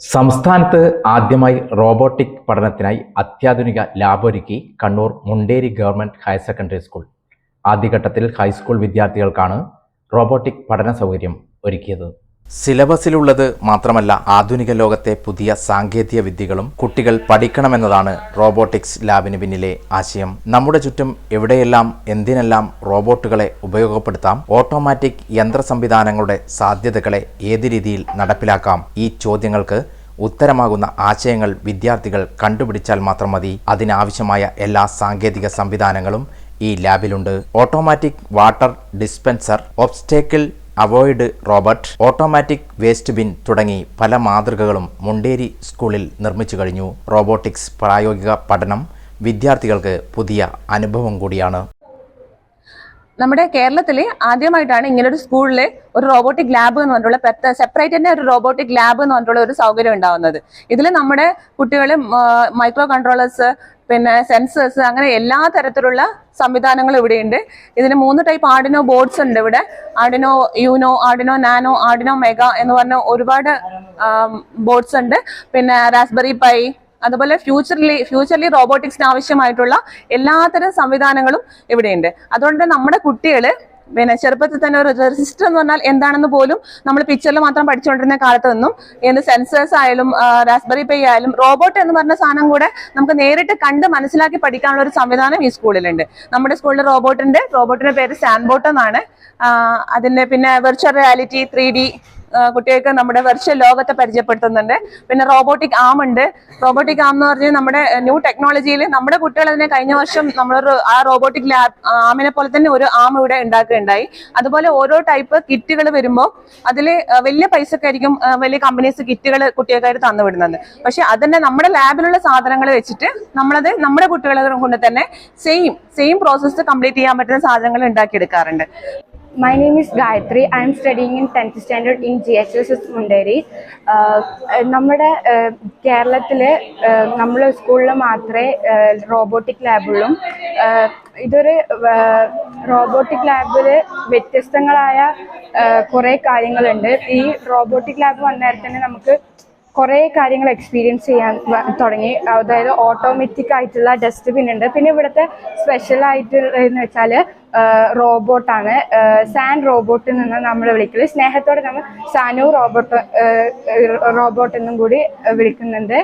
സംസ്ഥാനത്ത് ആദ്യമായി റോബോട്ടിക് പഠനത്തിനായി അത്യാധുനിക ലാബ് ഒരുക്കി Kannur Munderi government higher secondary school. ആദ്യഘട്ടത്തിൽ ഹൈസ്കൂൾ വിദ്യാർത്ഥികൾക്കാണ് റോബോട്ടിക് പഠന സൗകര്യം ഒരുക്കിയത്. സിലബസിലുള്ളത് മാത്രമല്ല ആധുനിക ലോകത്തെ പുതിയ സാങ്കേതിക വിദ്യകളും കുട്ടികൾ പഠിക്കണമെന്നതാണ് റോബോട്ടിക്സ് ലാബിന് പിന്നിലെ ആശയം. നമ്മുടെ ചുറ്റും എവിടെയെല്ലാം എന്തിനെല്ലാം റോബോട്ടുകളെ ഉപയോഗപ്പെടുത്താം ഓട്ടോമാറ്റിക് യന്ത്ര സംവിധാനങ്ങളുടെ സാധ്യതകളെ ഏത് രീതിയിൽ നടപ്പിലാക്കാം ഈ ചോദ്യങ്ങൾക്ക് ഉത്തരമാകുന്ന ആശയങ്ങൾ വിദ്യാർത്ഥികൾ കണ്ടുപിടിച്ചാൽ മാത്രം മതി. അതിനാവശ്യമായ എല്ലാ സാങ്കേതിക സംവിധാനങ്ങളും ഈ ലാബിലുണ്ട്. Automatic water dispenser obstacle avoid robot automatic waste bin തുടങ്ങി പല മാതൃകകളും മുണ്ടേരി സ്കൂളിൽ നിർമ്മിച്ചു കഴിഞ്ഞു. റോബോട്ടിക്സ് പ്രായോഗിക പഠനം വിദ്യാർത്ഥികൾക്ക് പുതിയ അനുഭവം കൂടിയാണ്. നമ്മുടെ കേരളത്തിൽ ആദ്യമായിട്ടാണ് ഇങ്ങനൊരു സ്കൂളിൽ ഒരു റോബോട്ടിക് ലാബ് എന്ന് പറഞ്ഞിട്ടുള്ള സെപ്പറേറ്റ് തന്നെ ഒരു റോബോട്ടിക് ലാബ് എന്ന് പറഞ്ഞിട്ടുള്ള ഒരു സൗകര്യം ഉണ്ടാവുന്നത്. ഇതിൽ നമ്മുടെ കുട്ടികൾ മൈക്രോ കൺട്രോളേഴ്സ് പിന്നെ സെൻസേഴ്സ് അങ്ങനെ എല്ലാ തരത്തിലുള്ള സംവിധാനങ്ങളും ഇവിടെയുണ്ട്. ഇതിന് മൂന്ന് ടൈപ്പ് ആഡിനോ ബോർഡ്സ് ഉണ്ട് ഇവിടെ. Arduino Uno Arduino Nano Arduino Mega എന്ന് പറഞ്ഞ ഒരുപാട് ബോർഡ്സ് ഉണ്ട്. പിന്നെ റാസ്ബെറി പൈ അതുപോലെ ഫ്യൂച്ചറിലി ഫ്യൂച്ചറിലി റോബോട്ടിക്സിന് ആവശ്യമായിട്ടുള്ള എല്ലാത്തരം സംവിധാനങ്ങളും ഇവിടെയുണ്ട്. അതുകൊണ്ട് നമ്മുടെ കുട്ടികൾ പിന്നെ ചെറുപ്പത്തിൽ തന്നെ ഒരു റെസിസ്റ്റർ എന്ന് പറഞ്ഞാൽ എന്താണെന്ന് പോലും നമ്മൾ പിക്ചറിൽ മാത്രം പഠിച്ചുകൊണ്ടിരുന്ന കാലത്ത് നിന്നും എന്ത് സെൻസേഴ്സ് ആയാലും റാസ്ബെറി പേ ആയാലും റോബോട്ട് എന്ന് പറഞ്ഞ സാധനം കൂടെ നമുക്ക് നേരിട്ട് കണ്ട് മനസ്സിലാക്കി പഠിക്കാനുള്ള ഒരു സംവിധാനം ഈ സ്കൂളിലുണ്ട്. നമ്മുടെ സ്കൂളിൽ റോബോട്ടുണ്ട് റോബോട്ടിന്റെ പേര് സാൻബോട്ട് എന്നാണ്. അതിന്റെ പിന്നെ വെർച്വൽ റിയാലിറ്റി ത്രീ കുട്ടികൾക്ക് നമ്മുടെ വെർച്വൽ ലോകത്തെ പരിചയപ്പെടുത്തുന്നുണ്ട്. പിന്നെ റോബോട്ടിക് ആം ഉണ്ട്. റോബോട്ടിക് ആം എന്ന് പറഞ്ഞാൽ നമ്മുടെ ന്യൂ ടെക്നോളജിയിൽ നമ്മുടെ കുട്ടികൾ അതിനെ കഴിഞ്ഞ വർഷം നമ്മളൊരു ആ റോബോട്ടിക് ലാബ് ആമിനെ പോലെ തന്നെ ഒരു ആം ഇവിടെ ഉണ്ടാക്കുകയുണ്ടായി. അതുപോലെ ഓരോ ടൈപ്പ് കിറ്റുകൾ വരുമ്പോൾ അതിൽ വലിയ പൈസക്കായിരിക്കും വലിയ കമ്പനീസ് കിറ്റുകൾ കുട്ടികൾക്കായിട്ട് തന്നു വിടുന്നത്. പക്ഷെ അതന്നെ നമ്മുടെ ലാബിലുള്ള സാധനങ്ങൾ വെച്ചിട്ട് നമ്മളത് നമ്മുടെ കുട്ടികളെ കൊണ്ട് തന്നെ സെയിം സെയിം പ്രോസസ്സ് കംപ്ലീറ്റ് ചെയ്യാൻ പറ്റുന്ന സാധനങ്ങൾ ഉണ്ടാക്കിയെടുക്കാറുണ്ട്. My name is Gayatri. I am studying in 10th standard in GHSS Munderi. Uh, നമ്മുടെ കേരളത്തിൽ നമ്മൾ സ്കൂളിൽ മാത്രമേ റോബോട്ടിക് ലാബുള്ളൂ ഇതൊരു റോബോട്ടിക് ലാബിൽ വ്യത്യസ്തങ്ങളായ കുറേ കാര്യങ്ങളുണ്ട് ഈ റോബോട്ടിക് ലാബ് വന്നേരം തന്നെ നമുക്ക് കുറേ കാര്യങ്ങൾ എക്സ്പീരിയൻസ് ചെയ്യാൻ തുടങ്ങി. അതായത് ഓട്ടോമാറ്റിക് ആയിട്ടുള്ള ഡസ്റ്റ്ബിൻ ഉണ്ട്. പിന്നെ ഇവിടുത്തെ സ്പെഷ്യൽ ആയിട്ട് എന്ന് വെച്ചാൽ റോബോട്ടാണ് സാൻ റോബോട്ട് നിന്ന് നമ്മൾ വിളിക്കൽ. സ്നേഹത്തോടെ നമ്മൾ സാനു റോബോട്ട് റോബോട്ട് എന്നും കൂടി വിളിക്കുന്നുണ്ട്.